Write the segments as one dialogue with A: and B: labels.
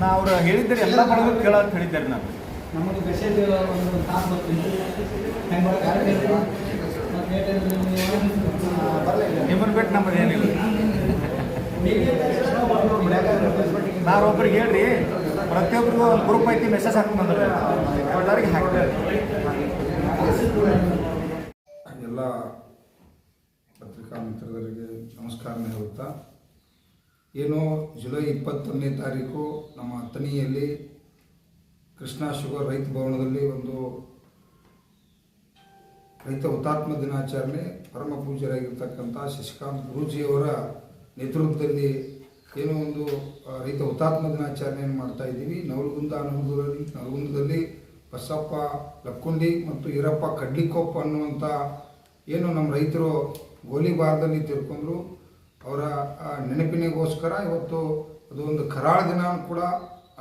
A: ನಾ ಅವ್ರು ಹೇಳಿದ್ದಾರೆ ಎಲ್ಲ ಪಡೆದು ಕೇಳ ಅಂತ ಹೇಳಿದ್ದಾರೆ ನಾನು.
B: ನಮಗೆ ಮೆಸೇಜ್ ಒಂದು ತಾಸು ಬರ್ತೀನಿ
A: ನಿಮ್ಮನ್ನು ಬಿಟ್ಟು ನಮ್ಮದು ಏನಿಲ್ಲ. ನಾನು ಒಬ್ರಿಗೆ ಹೇಳ್ರಿ ಪ್ರತಿಯೊಬ್ಬರಿಗೂ ಒಂದು ಗ್ರೂಪ್ ಐತಿ ಮೆಸೇಜ್ ಹಾಕಿ ಬಂದ್ರೆ. ಎಲ್ಲರಿಗೆ ಹಾಕ್ತಾರೆ
C: ಎಲ್ಲ ಪತ್ರಿಕಾ ಮಿತ್ರರಿಗೆ ನಮಸ್ಕಾರ ಹೇಳುತ್ತಾ ಏನು ಜುಲೈ ಇಪ್ಪತ್ತೊಂದನೇ ತಾರೀಕು ನಮ್ಮ ಅಥಣಿಯಲ್ಲಿ ಕೃಷ್ಣ ಶುಗರ್ ರೈತ ಭವನದಲ್ಲಿ ಒಂದು ರೈತ ಹುತಾತ್ಮ ದಿನಾಚರಣೆ ಪರಮ ಪೂಜ್ಯರಾಗಿರ್ತಕ್ಕಂಥ ಶಶಿಕಾಂತ್ ಗುರೂಜಿಯವರ ನೇತೃತ್ವದಲ್ಲಿ ಏನೋ ಒಂದು ರೈತ ಹುತಾತ್ಮ ದಿನಾಚರಣೆಯನ್ನು ಮಾಡ್ತಾ ಇದ್ದೀವಿ. ನವಲಗುಂದ ನವಲಗುಂದಲ್ಲಿ ನವಲಗುಂದದಲ್ಲಿ ಬಸಪ್ಪ ಲಕ್ಕುಂಡಿ ಮತ್ತು ಈರಪ್ಪ ಕಡ್ಲಿಕೊಪ್ಪ ಅನ್ನುವಂಥ ಏನು ನಮ್ಮ ರೈತರು ಗೋಲಿಬಾರದಲ್ಲಿ ತಿಳ್ಕೊಂಡ್ರು ಅವರ ನೆನಪಿನಿಗೋಸ್ಕರ ಇವತ್ತು ಅದು ಒಂದು ಕರಾಳ ದಿನ ಕೂಡ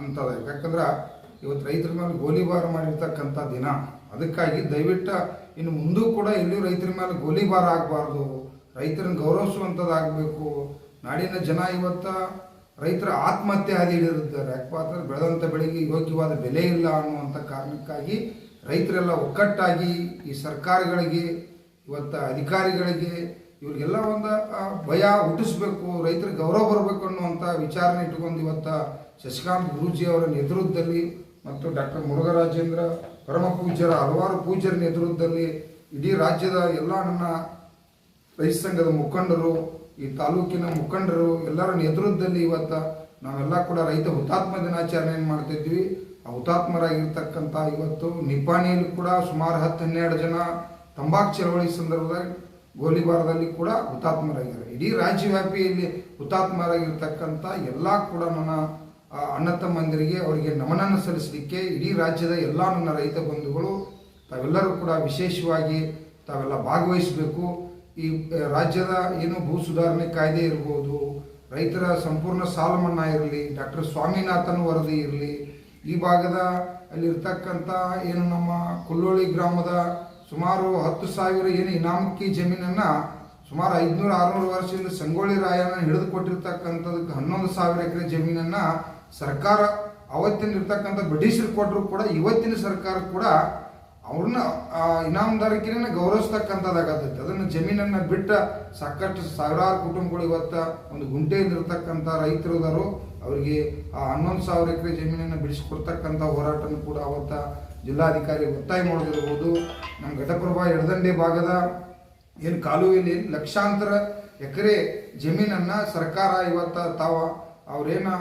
C: ಅಂತದ ಯಾಕಂದ್ರೆ ಇವತ್ತು ರೈತರ ಮೇಲೆ ಗೋಲಿಬಾರ ಮಾಡಿರ್ತಕ್ಕಂಥ ದಿನ. ಅದಕ್ಕಾಗಿ ದಯವಿಟ್ಟು ಇನ್ನು ಮುಂದೂ ಕೂಡ ಇಲ್ಲಿ ರೈತರ ಮೇಲೆ ಗೋಲಿಬಾರ ಆಗಬಾರ್ದು. ರೈತರನ್ನು ಗೌರವಿಸುವಂಥದ್ದಾಗಬೇಕು. ನಾಡಿನ ಜನ ಇವತ್ತ ರೈತರ ಆತ್ಮಹತ್ಯೆ ಹಾದಿ ಹಿಡಿದಿದ್ದಾರೆ. ಯಾಕಪ್ಪ ಅಂತಂದ್ರೆ ಬೆಳೆದಂಥ ಬೆಳೆಗೆ ಯೋಗ್ಯವಾದ ಬೆಲೆ ಇಲ್ಲ ಅನ್ನುವಂಥ ಕಾರಣಕ್ಕಾಗಿ ರೈತರೆಲ್ಲ ಒಕ್ಕಟ್ಟಾಗಿ ಈ ಸರ್ಕಾರಗಳಿಗೆ, ಇವತ್ತು ಅಧಿಕಾರಿಗಳಿಗೆ ಇವ್ರಿಗೆಲ್ಲ ಒಂದು ಭಯ ಹುಟ್ಟಿಸ್ಬೇಕು ರೈತರ ಗೌರವ ಬರಬೇಕು ಅನ್ನುವಂಥ ವಿಚಾರನೆ ಇಟ್ಕೊಂಡು ಇವತ್ತ ಶಶಿಕಾಂತ್ ಗುರೂಜಿ ಅವರ ನೇತೃತ್ವದಲ್ಲಿ ಮತ್ತು ಡಾಕ್ಟರ್ ಮುರುಘರಾಜೇಂದ್ರ ಪರಮ ಪೂಜ್ಯರ ಹಲವಾರು ಪೂಜ್ಯರ ನೇತೃತ್ವದಲ್ಲಿ ಇಡೀ ರಾಜ್ಯದ ಎಲ್ಲ ನನ್ನ ರೈತ ಸಂಘದ ಮುಖಂಡರು, ಈ ತಾಲೂಕಿನ ಮುಖಂಡರು ಎಲ್ಲರ ನೇತೃತ್ವದಲ್ಲಿ ಇವತ್ತ ನಾವೆಲ್ಲ ಕೂಡ ರೈತ ಹುತಾತ್ಮ ದಿನಾಚರಣೆಯನ್ನು ಮಾಡ್ತಿದ್ವಿ ಆ ಹುತಾತ್ಮರಾಗಿರ್ತಕ್ಕಂಥ ಇವತ್ತು ನಿಪಾಣಿಯಲ್ಲಿ ಕೂಡ ಸುಮಾರು ಹತ್ತು ಹನ್ನೆರಡು ಜನ ತಂಬಾಕು ಚಳವಳಿ ಸಂದರ್ಭದಲ್ಲಿ ಗೋಲಿಬಾರದಲ್ಲಿ ಕೂಡ ಹುತಾತ್ಮರಾಗಿದ್ದಾರೆ. ಇಡೀ ರಾಜ್ಯವ್ಯಾಪಿಯಲ್ಲಿ ಹುತಾತ್ಮರಾಗಿರ್ತಕ್ಕಂಥ ಎಲ್ಲ ಕೂಡ ನನ್ನ ಅಣ್ಣ ತಮ್ಮಂದಿರಿಗೆ ಅವರಿಗೆ ನಮನ ಸಲ್ಲಿಸಲಿಕ್ಕೆ ಇಡೀ ರಾಜ್ಯದ ಎಲ್ಲ ನನ್ನ ರೈತ ಬಂಧುಗಳು, ತಾವೆಲ್ಲರೂ ಕೂಡ ವಿಶೇಷವಾಗಿ ತಾವೆಲ್ಲ ಭಾಗವಹಿಸಬೇಕು. ಈ ರಾಜ್ಯದ ಏನು ಭೂ ಸುಧಾರಣೆ ಕಾಯ್ದೆ ಇರ್ಬೋದು, ರೈತರ ಸಂಪೂರ್ಣ ಸಾಲ ಮನ್ನಾ ಇರಲಿ, ಡಾಕ್ಟರ್ ಸ್ವಾಮಿನಾಥನ್ ವರದಿ ಇರಲಿ, ಈ ಭಾಗದ ಅಲ್ಲಿರ್ತಕ್ಕಂಥ ಏನು ನಮ್ಮ ಕುಲ್ಲೋಳಿ ಗ್ರಾಮದ ಸುಮಾರು ಹತ್ತು ಸಾವಿರ ಏನು ಇನಾಮಕ್ಕಿ ಜಮೀನನ್ನ ಸುಮಾರು ಐದುನೂರು ಆರುನೂರು ವರ್ಷದಿಂದ ಸಂಗೊಳ್ಳಿ ರಾಯನ ಹಿಡಿದು ಕೊಟ್ಟಿರ್ತಕ್ಕಂಥದಕ್ಕೆ ಹನ್ನೊಂದು ಸಾವಿರ ಎಕರೆ ಜಮೀನನ್ನ ಸರ್ಕಾರ ಅವತ್ತಿನ ಇರ್ತಕ್ಕಂಥ ಬ್ರಿಟಿಷರು ಕೊಟ್ಟರು ಕೂಡ ಇವತ್ತಿನ ಸರ್ಕಾರ ಕೂಡ ಅವ್ರನ್ನ ಇನಾಮದಾರಿಕೆನ ಗೌರವಿಸ್ತಕ್ಕಂಥದ್ದಾಗತ್ತೈತೆ. ಅದನ್ನು ಜಮೀನನ್ನ ಬಿಟ್ಟ ಸಾಕಷ್ಟು ಸಾವಿರಾರು ಕುಟುಂಬಗಳು ಇವತ್ತ ಒಂದು ಗುಂಟೆಯಿಂದ ಇರತಕ್ಕಂಥ ರೈತರು ಅವರಿಗೆ ಆ ಹನ್ನೊಂದು ಸಾವಿರ ಎಕರೆ ಜಮೀನನ್ನು ಬಿಡಿಸಿಕೊಡ್ತಕ್ಕಂಥ ಹೋರಾಟನೂ ಕೂಡ ಅವತ್ತ ಜಿಲ್ಲಾಧಿಕಾರಿ ಒತ್ತಾಯ ಮಾಡೋದಿರ್ಬೋದು. ನಮ್ಮ ಘಟಪ್ರಭಾ ಎಡದಂಡೆ ಭಾಗದ ಏನು ಕಾಲುವೆಯಲ್ಲಿ ಲಕ್ಷಾಂತರ ಎಕರೆ ಜಮೀನನ್ನು ಸರ್ಕಾರ ಇವತ್ತ ತಾವ ಅವ್ರೇನು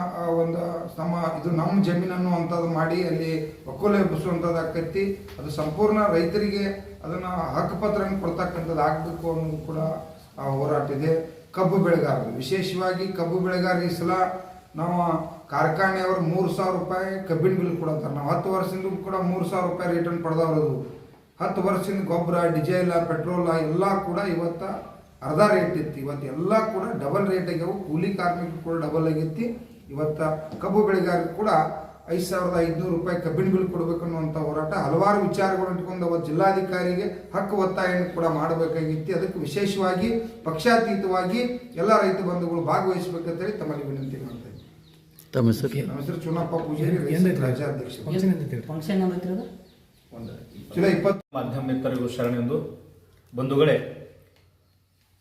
C: ಒಂದು ನಮ್ಮ ಇದು ನಮ್ಮ ಜಮೀನನ್ನು ಅಂಥದ್ದು ಮಾಡಿ ಅಲ್ಲಿ ಒಕ್ಕೊಲೆ ಎಬ್ಬಿಸುವಂಥದ್ದು ಆಕೈತಿ ಅದು ಸಂಪೂರ್ಣ ರೈತರಿಗೆ ಅದನ್ನು ಹಕ್ಕುಪತ್ರವನ್ನು ಕೊಡ್ತಕ್ಕಂಥದ್ದು ಆಗಬೇಕು ಅನ್ನೋದು ಕೂಡ ಹೋರಾಟ ಇದೆ. ಕಬ್ಬು ಬೆಳೆಗಾರರು, ವಿಶೇಷವಾಗಿ ಕಬ್ಬು ಬೆಳೆಗಾರ ಈ ಸಲ ನಾವು ಕಾರ್ಖಾನೆಯವರು ಮೂರು ಸಾವಿರ ರೂಪಾಯಿ ಕಬ್ಬಿನ ಬಿಲ್ ಕೊಡತ್ತಾರೆ ನಾವು ಹತ್ತು ವರ್ಷದಿಂದ ಕೂಡ ಮೂರು ಸಾವಿರ ರೂಪಾಯಿ ರಿಟರ್ನ್ ಪಡೆದವರು ಹತ್ತು ವರ್ಷದಿಂದ ಗೊಬ್ಬರ ಡಿಸೇಲ್ ಪೆಟ್ರೋಲ ಎಲ್ಲ ಕೂಡ ಇವತ್ತ ಅರ್ಧ ರೇಟ್ ಇತ್ತು. ಇವತ್ತು ಎಲ್ಲ ಕೂಡ ಡಬಲ್ ರೇಟ್ ಆಗ್ಯಾವು. ಕೂಲಿ ಕಾರ್ಮಿಕ ಕೂಡ ಡಬಲ್ ಆಗೈತಿ ಇವತ್ತ ಕಬ್ಬು ಬೆಳೆಗಾರರು ಕೂಡ ಐದು ಸಾವಿರದ ಐದುನೂರು ರೂಪಾಯಿ ಕಬ್ಬಿನ ಬಿಲ್ ಕೊಡಬೇಕು ಅನ್ನುವಂಥ ಹೋರಾಟ ಹಲವಾರು ವಿಚಾರಗಳು ಇಟ್ಕೊಂಡು ಅವತ್ತು ಜಿಲ್ಲಾಧಿಕಾರಿಗೆ ಹಕ್ಕು ಒತ್ತಾಯವನ್ನು ಕೂಡ ಮಾಡಬೇಕಾಗಿತ್ತು. ಅದಕ್ಕೆ ವಿಶೇಷವಾಗಿ ಪಕ್ಷಾತೀತವಾಗಿ ಎಲ್ಲ ರೈತ ಬಂಧುಗಳು ಭಾಗವಹಿಸಬೇಕಂತೇಳಿ ತಮ್ಮಲ್ಲಿ ವಿನಂತಿ ಮಾಡ್ತಾ ಇದ್ದೀನಿ
D: ತಮ್ಮ ಹೆಸರು?
C: ನಮ್ಮ ಹೆಸರು ಚುನಪ್ಪ ಪೂಜಾರಿ ರೈತ ರಾಜ್ಯಾಧ್ಯಕ್ಷರು
B: ಫಂಕ್ಷನ್ ಏನಂತಿರೋದು
C: ಜುಲೈ ಇಪ್ಪತ್ತು.
A: ಮಾಧ್ಯಮ ಮಿತ್ರರಿಗೂ ಶರಣೆಂದು ಬಂಧುಗಳೇ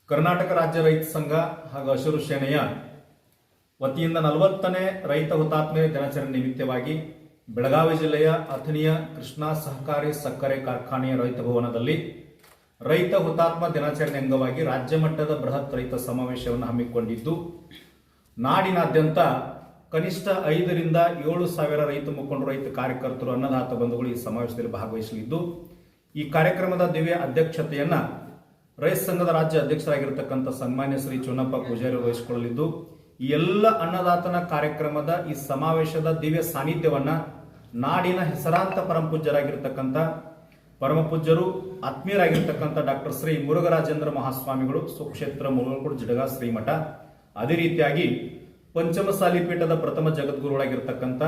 A: ಕರ್ನಾಟಕ ರಾಜ್ಯ ರೈತ ಸಂಘ ಹಾಗೂ ಹಸಿರು ಸೇನೆಯ ವತಿಯಿಂದ ನಲವತ್ತನೇ ರೈತ ಹುತಾತ್ಮೆ ದಿನಾಚರಣೆ ನಿಮಿತ್ತವಾಗಿ ಬೆಳಗಾವಿ ಜಿಲ್ಲೆಯ ಅಥಣಿಯ ಕೃಷ್ಣಾ ಸಹಕಾರಿ ಸಕ್ಕರೆ ಕಾರ್ಖಾನೆಯ ರೈತ ಭವನದಲ್ಲಿ ರೈತ ಹುತಾತ್ಮ ದಿನಾಚರಣೆ ಅಂಗವಾಗಿ ರಾಜ್ಯ ಮಟ್ಟದ ಬೃಹತ್ ರೈತ ಸಮಾವೇಶವನ್ನು ಹಮ್ಮಿಕೊಂಡಿದ್ದು ನಾಡಿನಾದ್ಯಂತ ಕನಿಷ್ಠ ಐದರಿಂದ ಏಳು ಸಾವಿರ ರೈತ ಮುಖಂಡರು, ರೈತ ಕಾರ್ಯಕರ್ತರು, ಅನ್ನದಾತ ಬಂಧುಗಳು ಈ ಸಮಾವೇಶದಲ್ಲಿ ಭಾಗವಹಿಸಲಿದ್ದು, ಈ ಕಾರ್ಯಕ್ರಮದ ದಿವ್ಯ ಅಧ್ಯಕ್ಷತೆಯನ್ನ ರೈತ ಸಂಘದ ರಾಜ್ಯ ಅಧ್ಯಕ್ಷರಾಗಿರ್ತಕ್ಕಂಥ ಸನ್ಮಾನ್ಯ ಶ್ರೀ ಚುನಪ್ಪ ಪೂಜಾರಿ ವಹಿಸಿಕೊಳ್ಳಲಿದ್ದು, ಈ ಎಲ್ಲ ಅನ್ನದಾತನ ಕಾರ್ಯಕ್ರಮದ ಈ ಸಮಾವೇಶದ ದಿವ್ಯ ಸಾನ್ನಿಧ್ಯವನ್ನ ನಾಡಿನ ಹೆಸರಾಂತ ಪರಮಪೂಜ್ಯರಾಗಿರ್ತಕ್ಕಂಥ ಪರಮಪೂಜ್ಯರು, ಆತ್ಮೀಯರಾಗಿರ್ತಕ್ಕಂಥ ಡಾಕ್ಟರ್ ಶ್ರೀ ಮುರುಘರಾಜೇಂದ್ರ ಮಹಾಸ್ವಾಮಿಗಳು, ಸುಕ್ಷೇತ್ರ ಮುರುಗೋಡು ಜಿಡಗ ಶ್ರೀಮಠ. ಅದೇ ರೀತಿಯಾಗಿ ಪಂಚಮಸಾಲಿ ಪೀಠದ ಪ್ರಥಮ ಜಗದ್ಗುರುಗಳಾಗಿರ್ತಕ್ಕಂಥ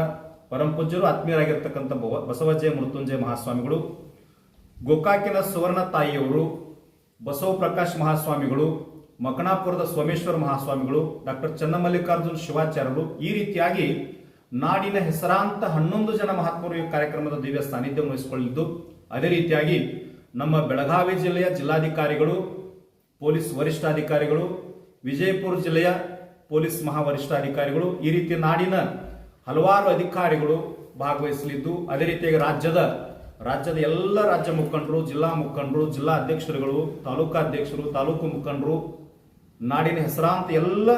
A: ಪರಮಪೂಜ್ಯರು ಆತ್ಮೀಯರಾಗಿರ್ತಕ್ಕಂಥ ಬಸವಜಯ ಮೃತ್ಯುಂಜಯ ಮಹಾಸ್ವಾಮಿಗಳು, ಗೋಕಾಕಿನ ಸುವರ್ಣ ತಾಯಿಯವರು, ಬಸವ ಪ್ರಕಾಶ್ ಮಹಾಸ್ವಾಮಿಗಳು ಮಕಣಾಪುರದ ಸೋಮೇಶ್ವರ ಮಹಾಸ್ವಾಮಿಗಳು, ಡಾಕ್ಟರ್ ಚನ್ನಮಲ್ಲಿಕಾರ್ಜುನ್ ಶಿವಾಚಾರ್ಯರು ಈ ರೀತಿಯಾಗಿ ನಾಡಿನ ಹೆಸರಾಂತ ಹನ್ನೊಂದು ಜನ ಮಹಾತ್ಮರು ಈ ಕಾರ್ಯಕ್ರಮದ ದಿವ್ಯ ಸಾನ್ನಿಧ್ಯ ವಹಿಸಿಕೊಳ್ಳಿದ್ದು ಅದೇ ರೀತಿಯಾಗಿ ನಮ್ಮ ಬೆಳಗಾವಿ ಜಿಲ್ಲೆಯ ಜಿಲ್ಲಾಧಿಕಾರಿಗಳು, ಪೊಲೀಸ್ ವರಿಷ್ಠಾಧಿಕಾರಿಗಳು, ವಿಜಯಪುರ ಜಿಲ್ಲೆಯ ಪೊಲೀಸ್ ಮಹಾವರಿಷ್ಠಾಧಿಕಾರಿಗಳು ಈ ರೀತಿ ನಾಡಿನ ಹಲವಾರು ಅಧಿಕಾರಿಗಳು ಭಾಗವಹಿಸಲಿದ್ದು, ಅದೇ ರೀತಿಯಾಗಿ ರಾಜ್ಯದ ರಾಜ್ಯದ ಎಲ್ಲ ರಾಜ್ಯ ಮುಖಂಡರು, ಜಿಲ್ಲಾ ಮುಖಂಡರು, ಜಿಲ್ಲಾ ಅಧ್ಯಕ್ಷರುಗಳು, ತಾಲೂಕಾ ಅಧ್ಯಕ್ಷರು, ತಾಲೂಕು ಮುಖಂಡರು, ನಾಡಿನ ಹೆಸರಾಂತ ಎಲ್ಲ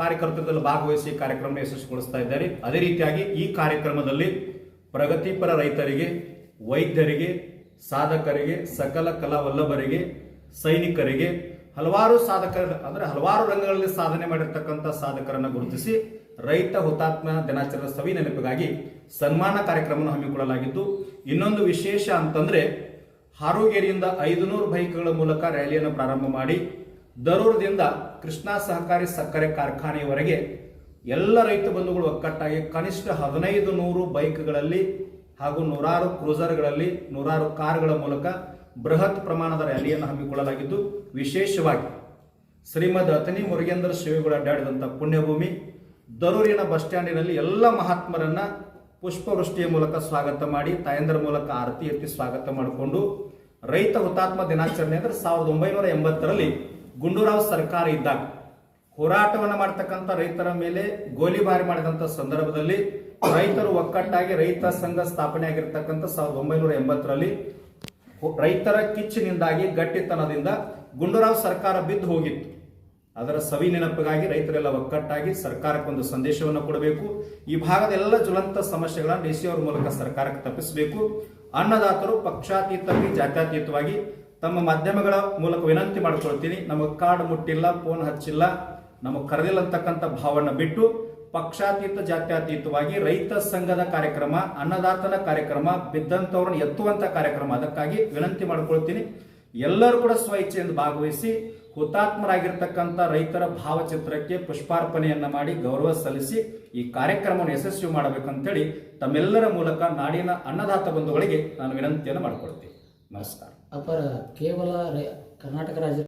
A: ಕಾರ್ಯಕರ್ತರಲ್ಲಿ ಭಾಗವಹಿಸಿ ಕಾರ್ಯಕ್ರಮ ಯಶಸ್ವಿಗೊಳಿಸ್ತಾ ಇದ್ದಾರೆ. ಅದೇ ರೀತಿಯಾಗಿ ಈ ಕಾರ್ಯಕ್ರಮದಲ್ಲಿ ಪ್ರಗತಿಪರ ರೈತರಿಗೆ, ವೈದ್ಯರಿಗೆ, ಸಾಧಕರಿಗೆ, ಸಕಲ ಕಲಾವಲ್ಲಭರಿಗೆ, ಸೈನಿಕರಿಗೆ ಹಲವಾರು ಸಾಧಕರ ಅಂದ್ರೆ ಹಲವಾರು ರಂಗಗಳಲ್ಲಿ ಸಾಧನೆ ಮಾಡಿರ್ತಕ್ಕಂಥ ಸಾಧಕರನ್ನ ಗುರುತಿಸಿ ರೈತ ಹುತಾತ್ಮ ದಿನಾಚರಣೆ ಸವಿ ನೆನಪಿಗಾಗಿ ಸನ್ಮಾನ ಕಾರ್ಯಕ್ರಮವನ್ನು ಹಮ್ಮಿಕೊಳ್ಳಲಾಗಿದ್ದು ಇನ್ನೊಂದು ವಿಶೇಷ ಅಂತಂದ್ರೆ ಹಾರೋಗೇರಿಯಿಂದ ಐದುನೂರು ಬೈಕ್ಗಳ ಮೂಲಕ ರ್ಯಾಲಿಯನ್ನು ಪ್ರಾರಂಭ ಮಾಡಿ ದರೂರದಿಂದ ಕೃಷ್ಣಾ ಸಹಕಾರಿ ಸಕ್ಕರೆ ಕಾರ್ಖಾನೆಯವರೆಗೆ ಎಲ್ಲ ರೈತ ಬಂಧುಗಳು ಒಕ್ಕಟ್ಟಾಗಿ ಕನಿಷ್ಠ ಹದಿನೈದು ನೂರು ಬೈಕ್ಗಳಲ್ಲಿ ಹಾಗೂ ನೂರಾರು ಕ್ರೂಸರ್ಗಳಲ್ಲಿ ನೂರಾರು ಕಾರ್ಗಳ ಮೂಲಕ ಬೃಹತ್ ಪ್ರಮಾಣದ ರ್ಯಾಲಿಯನ್ನು ಹಮ್ಮಿಕೊಳ್ಳಲಾಗಿದ್ದು, ವಿಶೇಷವಾಗಿ ಶ್ರೀಮದ್ ಅತನಿ ಮುರುಗೇಂದ್ರ ಶಿವಗಳು ಅಡ್ಡಾಡಿದಂಥ ಪುಣ್ಯಭೂಮಿ, ದರೂರಿನ ಬಸ್ ಸ್ಟ್ಯಾಂಡಿನಲ್ಲಿ ಎಲ್ಲ ಮಹಾತ್ಮರನ್ನ ಪುಷ್ಪವೃಷ್ಟಿಯ ಮೂಲಕ ಸ್ವಾಗತ ಮಾಡಿ, ತಾಯಂದ್ರ ಮೂಲಕ ಆರತಿ ಎತ್ತಿ ಸ್ವಾಗತ ಮಾಡಿಕೊಂಡು, ರೈತ ಹುತಾತ್ಮ ದಿನಾಚರಣೆ ಅಂದ್ರೆ ಸಾವಿರದ ಒಂಬೈನೂರ ಎಂಬತ್ತರಲ್ಲಿ ಗುಂಡೂರಾವ್ ಸರ್ಕಾರ ಇದ್ದಾಗ, ಹೋರಾಟವನ್ನು ಮಾಡ್ತಕ್ಕಂಥ ರೈತರ ಮೇಲೆ ಗೋಲಿಬಾರಿ ಮಾಡಿದಂಥ ಸಂದರ್ಭದಲ್ಲಿ ರೈತರು ಒಕ್ಕಟ್ಟಾಗಿ ರೈತ ಸಂಘ ಸ್ಥಾಪನೆ ಆಗಿರ್ತಕ್ಕಂಥ ಸಾವಿರದ ಒಂಬೈನೂರ ಎಂಬತ್ತರಲ್ಲಿ ರೈತರ ಕಿಚ್ಚಿನಿಂದಾಗಿ, ಗಟ್ಟಿತನದಿಂದ ಗುಂಡೂರಾವ್ ಸರ್ಕಾರ ಬಿದ್ದು ಹೋಗಿತ್ತು. ಅದರ ಸವಿ ನೆನಪಿಗಾಗಿ ರೈತರೆಲ್ಲ ಒಕ್ಕಟ್ಟಾಗಿ ಸರ್ಕಾರಕ್ಕೊಂದು ಸಂದೇಶವನ್ನು ಕೊಡಬೇಕು. ಈ ಭಾಗದ ಎಲ್ಲ ಜ್ವಲಂತ ಸಮಸ್ಯೆಗಳನ್ನು ಡಿಸಿ ಅವರ ಮೂಲಕ ಸರ್ಕಾರಕ್ಕೆ ತಪ್ಪಿಸಬೇಕು. ಅನ್ನದಾತರು ಪಕ್ಷಾತೀತವಾಗಿ, ಜಾತ್ಯತೀತವಾಗಿ ತಮ್ಮ ಮಾಧ್ಯಮಗಳ ಮೂಲಕ ವಿನಂತಿ ಮಾಡಿಕೊಳ್ತೀನಿ. ನಮಗೆ ಕಾರ್ಡ್ ಮುಟ್ಟಿಲ್ಲ, ಫೋನ್ ಹಚ್ಚಿಲ್ಲ, ನಮಗೆ ಕರೆದಿಲ್ಲ ಅಂತಕ್ಕಂಥ ಭಾವನ ಬಿಟ್ಟು ಪಕ್ಷಾತೀತ, ಜಾತ್ಯತೀತವಾಗಿ ರೈತ ಸಂಘದ ಕಾರ್ಯಕ್ರಮ, ಅನ್ನದಾತನ ಕಾರ್ಯಕ್ರಮ, ಬಿದ್ದಂತವ್ರನ್ನ ಎತ್ತುವಂತ ಕಾರ್ಯಕ್ರಮ. ಅದಕ್ಕಾಗಿ ವಿನಂತಿ ಮಾಡ್ಕೊಳ್ತೀನಿ. ಎಲ್ಲರೂ ಕೂಡ ಸ್ವಇಚ್ಛೆಯಿಂದ ಭಾಗವಹಿಸಿ ಹುತಾತ್ಮರಾಗಿರ್ತಕ್ಕಂಥ ರೈತರ ಭಾವಚಿತ್ರಕ್ಕೆ ಪುಷ್ಪಾರ್ಪಣೆಯನ್ನ ಮಾಡಿ ಗೌರವ ಸಲ್ಲಿಸಿ ಈ ಕಾರ್ಯಕ್ರಮವನ್ನು ಯಶಸ್ವಿ ಮಾಡಬೇಕಂತೇಳಿ ತಮ್ಮೆಲ್ಲರ ಮೂಲಕ ನಾಡಿನ ಅನ್ನದಾತ ಬಂಧುಗಳಿಗೆ ನಾನು ವಿನಂತಿಯನ್ನು ಮಾಡಿಕೊಳ್ತೀನಿ. ನಮಸ್ಕಾರ.
B: ಅಪರ ಕೇವಲ ಕರ್ನಾಟಕ ರಾಜ್ಯ